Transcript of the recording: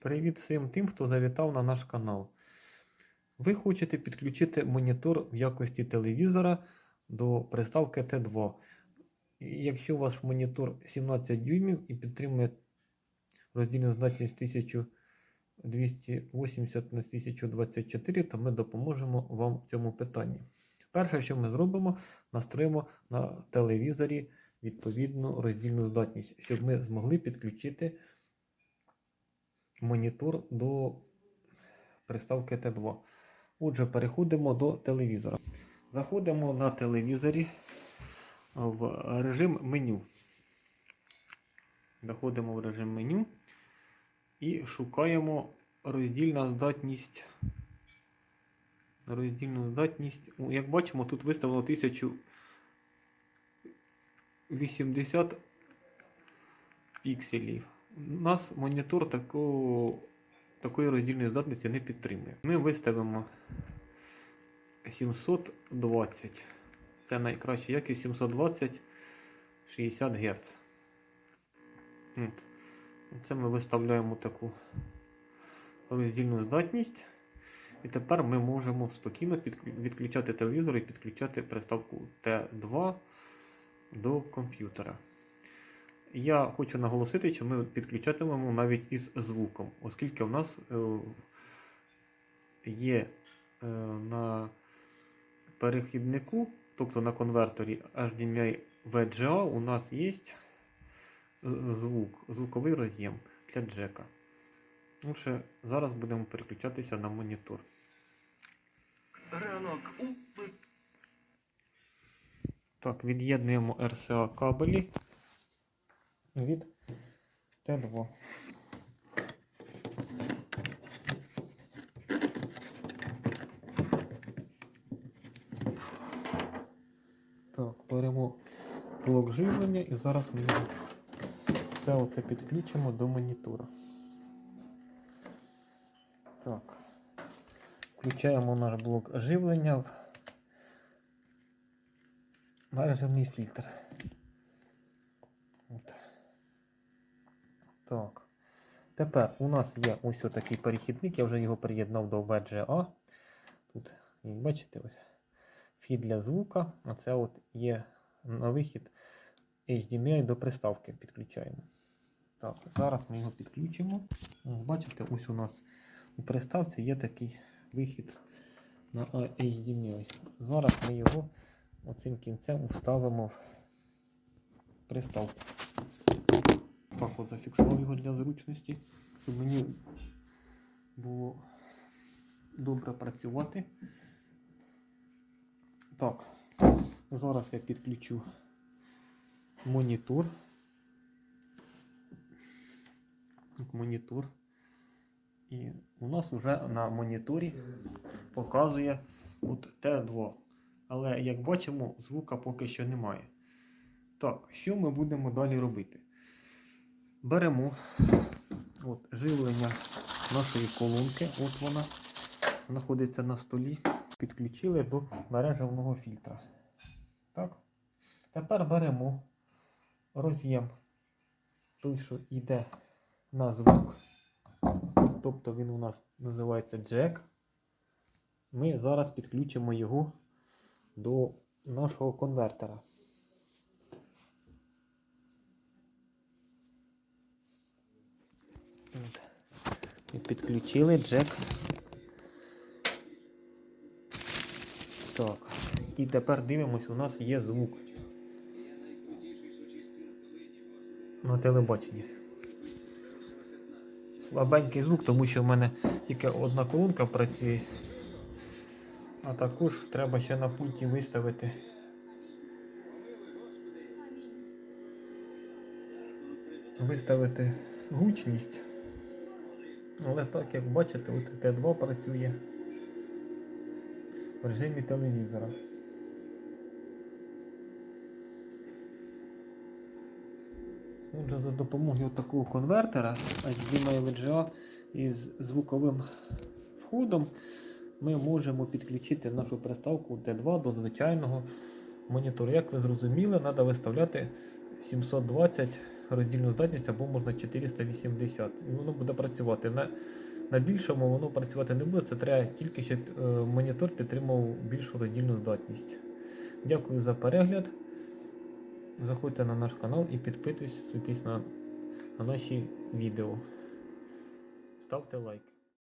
Привіт всім тим, хто завітав на наш канал. Ви хочете підключити монітор в якості телевізора до приставки Т2. І Якщо ваш монітор 17 дюймів і підтримує роздільну здатність 1280 на 1024, то ми допоможемо вам в цьому питанні. Перше, що ми зробимо, настроїмо на телевізорі відповідну роздільну здатність, щоб ми змогли підключити монітор до приставки Т2. Отже, переходимо до телевізора. Заходимо на телевізорі в режим меню. Заходимо в режим меню і шукаємо роздільна здатність. Роздільну здатність. Як бачимо, тут виставлено 1080 пікселів. У нас монітор такого, такої роздільної здатності не підтримує. Ми виставимо 720. Це найкраща якість 720 60 Гц. От. Це ми виставляємо таку роздільну здатність. І тепер ми можемо спокійно відключати телевізор і підключати приставку Т2 до комп'ютера. Я хочу наголосити, що ми підключатимемо навіть із звуком, оскільки в нас е, є е, на перехіднику, тобто на конверторі HDMI VGA, у нас є звук, звуковий роз'єм для джека. Отже, зараз будемо переключатися на монітор. Ранок у Так, від'єднуємо RCA кабелі від Т2. Так, беремо блок живлення і зараз ми все оце підключимо до монітора. Так. Включаємо наш блок живлення в мережевний фільтр. Так. Тепер у нас є ось такий перехідник, я вже його приєднав до VGA. Тут, бачите, ось фід для звука, а це от є на вихід HDMI до приставки підключаємо. Так, зараз ми його підключимо. Бачите, ось у нас у приставці є такий вихід на HDMI. Зараз ми його оцим кінцем вставимо в приставку. Так от зафіксував його для зручності, щоб мені було добре працювати. Так, зараз я підключу монітор. Монітор. І у нас вже на моніторі показує от Т2. Але як бачимо, звука поки що немає. Так, що ми будемо далі робити? Беремо от, живлення нашої колонки, от вона знаходиться на столі. Підключили до мережевного фільтра. Так. Тепер беремо роз'єм той, що йде на звук. Тобто він у нас називається джек. Ми зараз підключимо його до нашого конвертера. От. І підключили джек. Так. І тепер дивимось, у нас є звук. На телебаченні. Слабенький звук, тому що в мене тільки одна колонка працює. А також треба ще на пульті виставити. Виставити гучність. Але так як бачите, от Т2 працює в режимі телевізора. Отже, за допомогою такого конвертера HDMI VGA із звуковим входом ми можемо підключити нашу приставку Т2 до звичайного монітору. Як ви зрозуміли, треба виставляти 720 роздільну здатність або можна 480. І воно буде працювати. На, на більшому воно працювати не буде. Це треба тільки, щоб е, монітор підтримував більшу роздільну здатність. Дякую за перегляд. Заходьте на наш канал і підписуйтесь на, на наші відео. Ставте лайк.